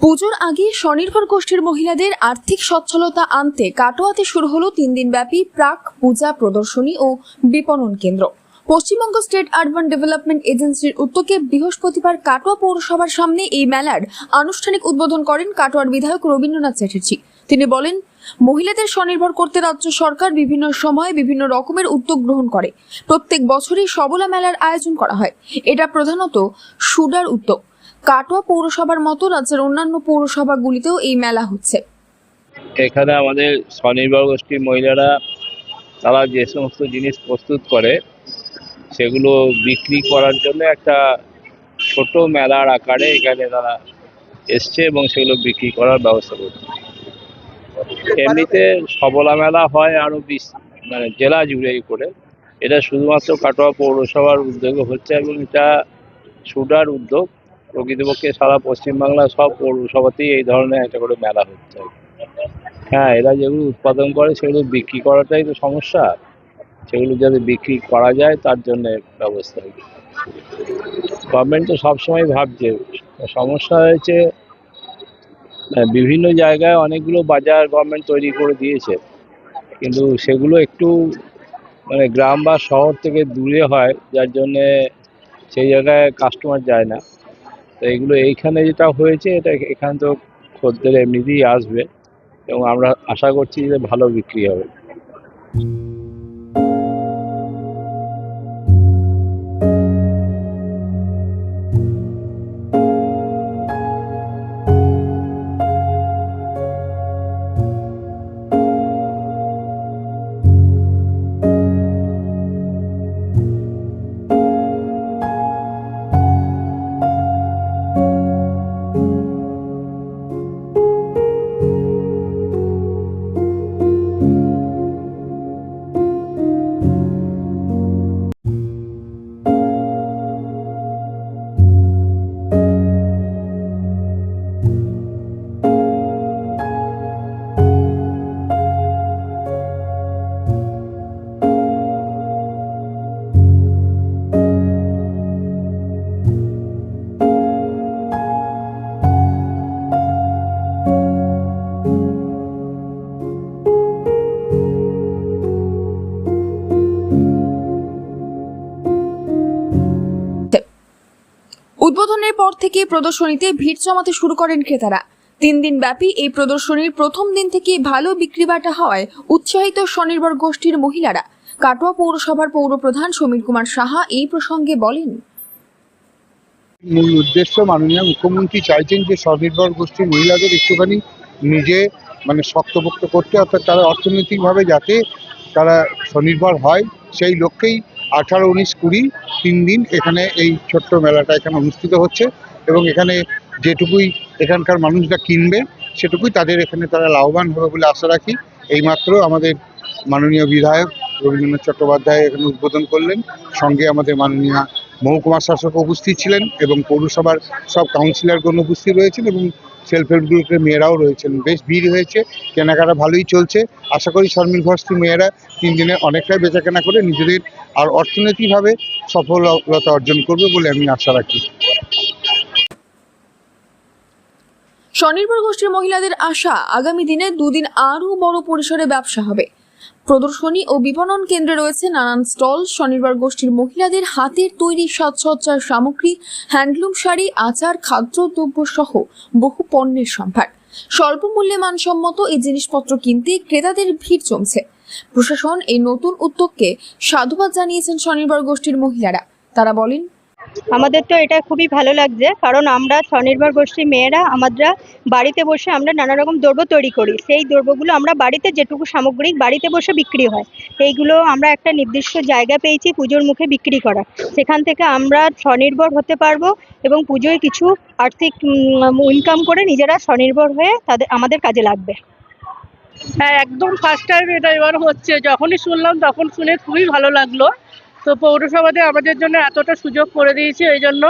পুজোর আগে স্বনির্ভর গোষ্ঠীর মহিলাদের আর্থিক সচ্ছলতা আনতে কাটোয়াতে শুরু হলো তিন দিনব্যাপী প্রাক পূজা প্রদর্শনী ও বিপণন কেন্দ্র। পশ্চিমবঙ্গ স্টেট আরবান ডেভেলপমেন্ট এজেন্সির উদ্যোগে বৃহস্পতিবার কাটোয়া পৌরসভার সামনে এই মেলার আনুষ্ঠানিক উদ্বোধন করেন কাটোয়ার বিধায়ক রবীন্দ্রনাথ চ্যাটার্জি। তিনি বলেন, মহিলাদের স্বনির্ভর করতে রাজ্য সরকার বিভিন্ন সময়ে বিভিন্ন রকমের উদ্যোগ গ্রহণ করে। প্রত্যেক বছরই সবলা মেলার আয়োজন করা হয়। এটা প্রধানত সুডার উদ্যোগ। কাটোয়া পৌরসভার মতো রাজ্যের অন্যান্য পৌরসভাগুলিতেও এই মেলা হচ্ছে। এখানে আমাদের স্বনির্ভর গোষ্ঠীর মহিলারা, তারা যে সমস্ত জিনিস প্রস্তুত করে, সেগুলো বিক্রি করার জন্য একটা ছোট মেলার আকারে এখানে তারা এসছে এবং সেগুলো বিক্রি করার ব্যবস্থা করছে। এমনিতে সবলা মেলা হয় আরও বিশ মানে জেলা জুড়েই করে। এটা শুধুমাত্র কাটোয়া পৌরসভার উদ্যোগে হচ্ছে এবং এটা সুডার উদ্যোগ। প্রকৃতপক্ষে সারা পশ্চিমবাংলা সব পৌরসভাতেই এই ধরনের একটা করে মেলা হচ্ছে। হ্যাঁ এরা যেগুলো উৎপাদন করে সেগুলো বিক্রি করাটাই তো সমস্যা। সেগুলো যাতে বিক্রি করা যায়, তার জন্য ব্যবস্থা গভর্নমেন্ট তো সবসময় ভাবছে। সমস্যা হয়েছে বিভিন্ন জায়গায় অনেকগুলো বাজার গভর্নমেন্ট তৈরি করে দিয়েছে। কিন্তু সেগুলো একটু মানে গ্রাম বা শহর থেকে দূরে হয়, যার জন্যে সেই জায়গায় কাস্টমার যায় না। তো এগুলো এইখানে যেটা হয়েছে, এটা এখানে তো খদ্দের এমনিতেই আসবে এবং আমরা আশা করছি যে ভালো বিক্রি হবে। উদ্বোধনের পর থেকে প্রদর্শনীতে ভিড় জমাতে শুরু করেন ক্রেতারা। তিন দিন ব্যাপী এই প্রদর্শনীর প্রথম দিন থেকে ভালো বিক্রিবাটা হওয়ায় উৎসাহিত স্বনির্ভর গোষ্ঠীর মহিলারা। কাটোয়া পৌরসভার পৌরপ্রধান সমীর কুমার সাহা এই প্রসঙ্গে বলেন, মূল উদ্দেশ্য মাননীয় মুখ্যমন্ত্রী চাইছেন যে স্বনির্ভর গোষ্ঠীর মহিলাদের একটুখানি নিজে মানে শক্তপোক্ত করতে, অর্থাৎ তারা অর্থনৈতিকভাবে যাতে তারা স্বনির্ভর হয়, সেই লক্ষ্যেই আঠারো, উনিশ, কুড়ি, তিন দিন এখানে এই ছোট্ট মেলাটা এখানে অনুষ্ঠিত হচ্ছে এবং এখানে যেটুকুই এখানকার মানুষরা কিনবে, সেটুকুই তাদের এখানে তারা লাভবান হবে বলে আশা রাখি। এইমাত্র আমাদের মাননীয় বিধায়ক রবীন্দ্রনাথ চট্টোপাধ্যায় এখানে উদ্বোধন করলেন। সঙ্গে আমাদের মাননীয় মহকুমা শাসক উপস্থিত ছিলেন এবং পৌরসভার সব কাউন্সিলরগণ উপস্থিত রয়েছেন এবং সেলফ হেল্প গ্রুপের মেয়েরাও রয়েছেন। বেশ ভিড় হয়েছে, কেনাকাটা ভালোই চলছে। আশা করি স্বনির্ভরশীল মেয়েরা তিন দিনে অনেকটাই বেচাকেনা করে নিজেদের আর অর্থনৈতিকভাবে সফলতা অর্জন করবে বলে আমি আশা রাখি। স্বনির্ভর গোষ্ঠীর মহিলাদের আশা, আগামী দিনে দুদিন আরও বড় পরিসরে ব্যবসা হবে। প্রদর্শনী ও বিপণন কেন্দ্রে রয়েছে নানান স্টল স্বনির্ভর গোষ্ঠীর মহিলাদের হাতের তৈরি সাজসজ্জার সামগ্রী, হ্যান্ডলুম শাড়ি, আচার খাদ্যদ্রব্য সহ বহু পণ্যের সম্ভার। স্বল্প মূল্যে মানসম্মত এই জিনিসপত্র কিনতে ক্রেতাদের ভিড় জমছে। প্রশাসন এই নতুন উদ্যোগকে সাধুবাদ জানিয়েছেন স্বনির্ভর গোষ্ঠীর মহিলারা। তারা বলেন আমাদের তো এটা খুবই ভালো লাগছে, কারণ আমরা স্বনির্ভর গোষ্ঠীর মেয়েরা আমরা বাড়িতে বসে আমরা নানা রকম দ্রব্য তৈরি করি। সেই দ্রব্যগুলো আমরা বাড়িতে যেটুকু সামগ্রিক বাড়িতে বসে বিক্রি হয় এইগুলো আমরা একটা নির্দিষ্ট জায়গা পেয়েছি পুজোর মুখে বিক্রি করা। সেখান থেকে আমরা স্বনির্ভর হতে পারব এবং পুজোয় কিছু আর্থিক ইনকাম করে নিজেরা স্বনির্ভর হয়ে তাদের, আমাদের কাজে লাগবে। হ্যাঁ একদম ফার্স্ট টাইম এটা এবার হচ্ছে। যখনই শুনলাম তখন শুনে খুবই ভালো লাগল। তো পৌরসভাতে আমাদের জন্য এতটা সুযোগ করে দিয়েছে, এই জন্য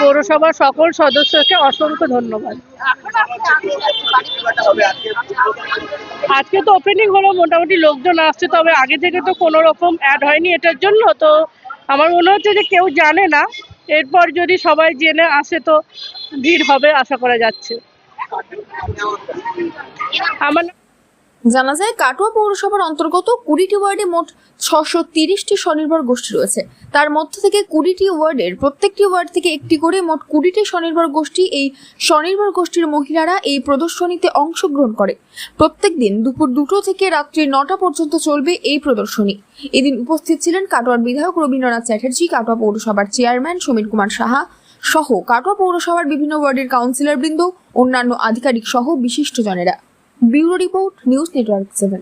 পৌরসভার সকল সদস্যকে অসংখ্য ধন্যবাদ। আজকে তো ওপেনিং হলো, মোটামুটি লোকজন আসছে, তবে আগে থেকে তো কোনো রকম অ্যাড হয়নি এটার জন্য, তো আমার মনে হচ্ছে যে কেউ জানে না। এরপর যদি সবাই জেনে আসে তো ভিড় হবে, আশা করা যাচ্ছে। আমার জানা যায় কাটোয়া পৌরসভার অন্তর্গত কুড়িটি ওয়ার্ডে মোট ছশো তিরিশটি স্বনির্ভর গোষ্ঠী রয়েছে। তার মধ্য থেকে কুড়িটি ওয়ার্ডের প্রত্যেকটি ওয়ার্ড থেকে একটি করে মোট কুড়িটি স্বনির্ভর গোষ্ঠী এই স্বনির্ভর গোষ্ঠীর মহিলারা এই প্রদর্শনীতে অংশগ্রহণ করে। প্রত্যেক দিন দুপুর দুটো থেকে রাত্রি নটা পর্যন্ত চলবে এই প্রদর্শনী। এদিন উপস্থিত ছিলেন কাটোয়ার বিধায়ক রবীন্দ্রনাথ চ্যাটার্জি, কাটোয়া পৌরসভার চেয়ারম্যান সমীর কুমার সাহা সহ কাটোয়া পৌরসভার বিভিন্ন ওয়ার্ডের কাউন্সিলর বৃন্দ অন্যান্য আধিকারিক সহ বিশিষ্টজনেরা। bureau report news network seven